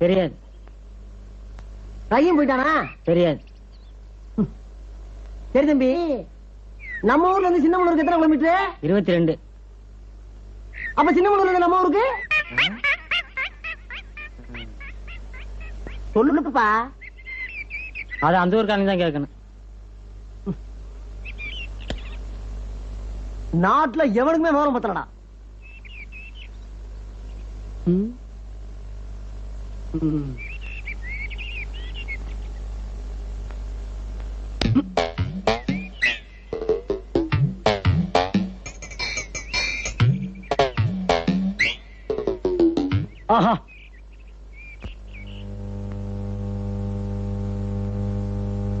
தெரியாது. ரஹீம் போயிட்டானா? தெரியாது. சரி தம்பி நம்ம ஊர்ல இருந்து சின்னமனூருக்கு எத்தனை கிலோமீட்டர்? இருபத்தி ரெண்டு அப்ப சின்னமனூர்ல இருந்து நம்ம ஊருக்கு? சொல்லுப்பா அது அந்த ஊருக்காரங்க தான் கேட்கணும். நாட்டுல எவனுக்குமே விவரம் பத்தலடா. ம். 음. 아하.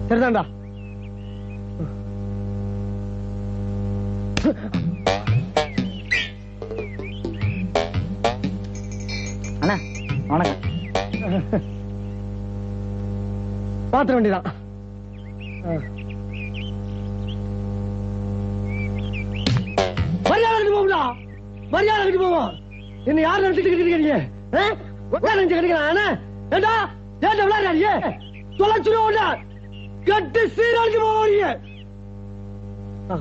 들어간다. பாத்திர வேண்டியதான் மரியாதை கட்டி போகும்டா. மரியாதை கட்டி போவோம். என்ன யார் நினைச்சிட்டு இருக்கீங்க நினைச்சு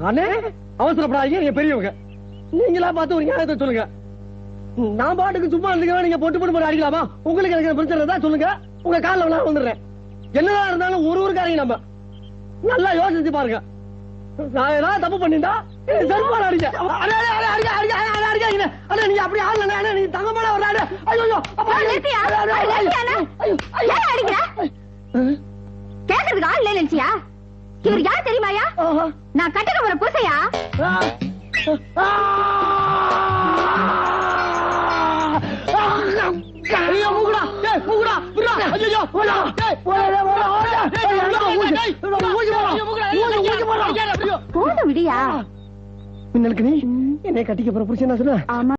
அண்ணே அவசரப்படாதீங்க. நீங்க பெரியவங்க. நீங்களா பார்த்து ஒரு நியாயத்தை சொல்லுங்க. நான் பாட்டுக்கு சும்மா இருந்துக்கிறேன். நீங்க பொட்டு பொட்டு போட்டு அடிக்கலாமா? உங்களுக்கு எனக்கு பிரச்சனை இருந்தா சொல்லுங்க. உங்க காலில் வந்துடுறேன் என்னதான் இருந்தாலும் ஒரு ஊருக்காரங்க நம்ம நல்லா யோசிச்சு பாருங்க. நான் ஏதாவது தப்பு பண்ணிட்டா செருப்பால அடிக்க அடே, அடே, அடே, அடிக்க, நீங்க அப்படி அடே, நீங்க தங்கமான ஒரு ஆளு. ஐயோ? கேக்குறதுக்கு ஆள் இல்ல நினைச்சியா? இவர் யார் தெரியுமாயா. நான் கட்டுக்க போற பூசையா? மின்னலுக்கு நீ என்னை கட்டிக்க போற புருஷன் என்ன ஆமா.